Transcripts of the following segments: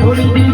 ধরিনি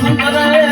સુંદરે